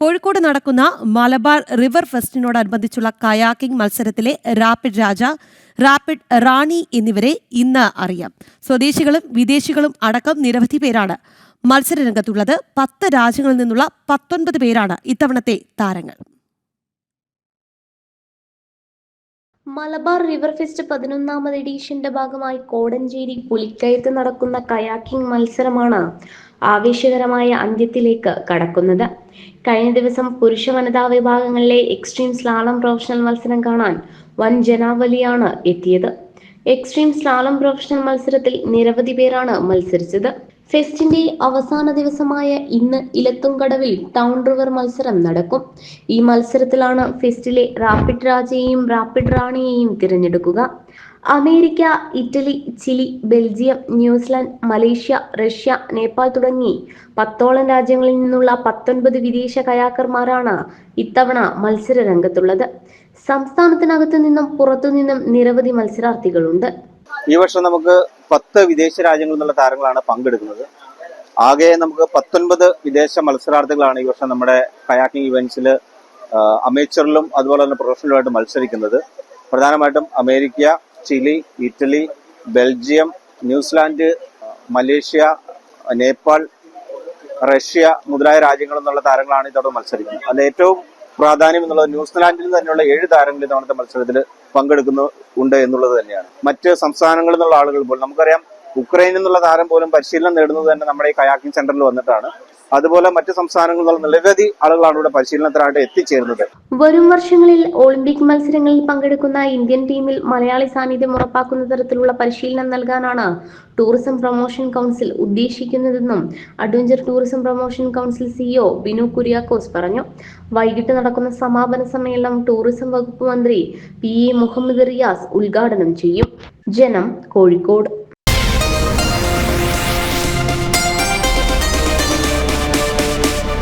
കോഴിക്കോട് നടക്കുന്ന മലബാർ റിവർ ഫെസ്റ്റിനോടനുബന്ധിച്ചുള്ള കയാക്കിംഗ് മത്സരത്തിലെ റാപ്പിഡ് രാജ റാപ്പിഡ് റാണി എന്നിവരെ ഇന്ന് അറിയാം. സ്വദേശികളും വിദേശികളും അടക്കം നിരവധി പേരാണ് മത്സരരംഗത്തുള്ളത്. പത്ത് രാജ്യങ്ങളിൽ നിന്നുള്ള പത്തൊൻപത് പേരാണ് ഇത്തവണത്തെ താരങ്ങൾ. മലബാർ റിവർ ഫെസ്റ്റ് പതിനൊന്നാമത് എഡീഷന്റെ ഭാഗമായി കോടഞ്ചേരി പുലിക്കയത്ത് നടക്കുന്ന കയാക്കിംഗ് മത്സരമാണ് ആവേശകരമായ അന്ത്യത്തിലേക്ക് കടക്കുന്നത്. കഴിഞ്ഞ ദിവസം പുരുഷ വനിതാ വിഭാഗങ്ങളിലെ എക്സ്ട്രീം സ്ലാളം പ്രൊഫഷണൽ മത്സരം കാണാൻ വൻ ജനാവലിയാണ് എത്തിയത്. എക്സ്ട്രീം സ്ലാളം പ്രൊഫഷണൽ മത്സരത്തിൽ നിരവധി പേരാണ് മത്സരിച്ചത്. ഫെസ്റ്റിന്റെ അവസാന ദിവസമായ ഇന്ന് ഇലത്തുംകടവിൽ ടൗൺ റിവർ മത്സരം നടക്കും. ഈ മത്സരത്തിലാണ് ഫെസ്റ്റിലെ റാപ്പിഡ് രാജയെയും റാപ്പിഡ് റാണിയെയും തിരഞ്ഞെടുക്കുക. America Italy Chile Belgium New Zealand Malaysia Russia Nepal തുടങ്ങി പത്തോളം രാജ്യങ്ങളിൽ നിന്നുള്ള പത്തൊൻപത് വിദേശ കയാക്കർമാരാണ് ഇത്തവണ മത്സര രംഗത്തുള്ളത് സംസ്ഥാനത്തിനകത്തു നിന്നും പുറത്തു നിന്നും നിരവധി മത്സരാർത്ഥികളുണ്ട്. ഈ വർഷം നമുക്ക് പത്ത് വിദേശ രാജ്യങ്ങളിൽ നിന്നുള്ള താരങ്ങളാണ് പങ്കെടുക്കുന്നത്. ആകെ നമുക്ക് പത്തൊൻപത് വിദേശ മത്സരാർത്ഥികളാണ് ഈ വർഷം നമ്മുടെ കയാക്കിംഗ് ഇവന്റ്സിൽ അമേച്ചറിലും അതുപോലെ തന്നെ പ്രൊഫഷണലുമായിട്ട് മത്സരിക്കുന്നത്. പ്രധാനമായിട്ടും America Chile Italy Belgium New Zealand Malaysia Nepal Russia മുതലായ രാജ്യങ്ങളിൽ നിന്നുള്ള താരങ്ങളാണ് ഇതോടെ മത്സരിക്കുന്നത്. അതിൽ ഏറ്റവും പ്രാധാന്യം എന്നുള്ളത് ന്യൂസിലാൻഡിൽ തന്നെയുള്ള ഏഴ് താരങ്ങൾ ഇത്തവണത്തെ മത്സരത്തിൽ പങ്കെടുക്കുന്നു ഉണ്ട് എന്നുള്ളത് തന്നെയാണ്. മറ്റ് സംസ്ഥാനങ്ങളിൽ നിന്നുള്ള ആളുകൾ പോലും നമുക്കറിയാം ഉക്രൈനിൽ നിന്നുള്ള താരം പോലും പരിശീലനം നേടുന്നത് തന്നെ നമ്മുടെ ഈ കയാക്കിംഗ് സെന്ററിൽ വന്നിട്ടാണ്. അതുപോലെ മറ്റ് സംസ്ഥാനങ്ങളിൽ നിന്നുള്ള നിരവധി ആളുകളാണ് ഇവിടെ പരിശീലനത്തിനായിട്ട് എത്തിച്ചേരുന്നത്. വരും വർഷങ്ങളിൽ ഒളിമ്പിക് മത്സരങ്ങളിൽ പങ്കെടുക്കുന്ന ഇന്ത്യൻ ടീമിൽ മലയാളി സാന്നിധ്യം ഉറപ്പാക്കുന്ന തരത്തിലുള്ള പരിശീലനം നൽകാനാണ് tourism promotion council ഉദ്ദേശിക്കുന്നതെന്നും adventure tourism promotion council CEO Binu Kuriakose പറഞ്ഞു. വൈകിട്ട് നടക്കുന്ന സമാപന സമ്മേളനം ടൂറിസം വകുപ്പ് മന്ത്രി പി എ മുഹമ്മദ് റിയാസ് ഉദ്ഘാടനം ചെയ്യും. ജനം കോഴിക്കോട്.